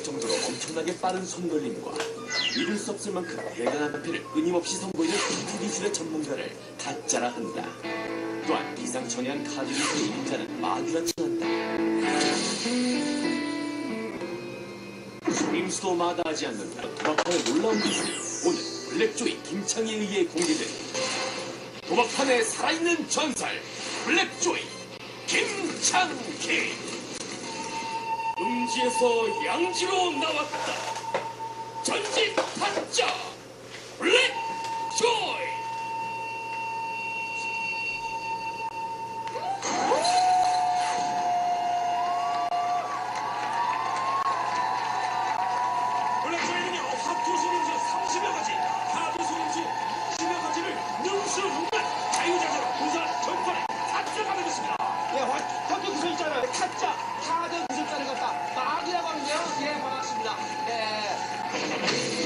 할 정도로 엄청나게 빠른 손놀림과 믿을 수 없을 만큼 대단한 패를 끊임없이 선보이는 기술의 전문가를 가짜라 한다. 또한 기상천외한 카드 기술의 임자는 마귀라 칭한다. 임수도 마다하지 않는 도박판의 놀라운 기술이 오늘 블랙조이 김창희에 의해 공개된 도박판의 살아있는 전설 블랙조이 김창희 음지에서 양지로 나왔다. 전직 타짜 블랙 조이. 블랙 조이는요 화투 소림수 기술자를 갖다 막이라고 하는데요. 예, 반갑습니다. 예.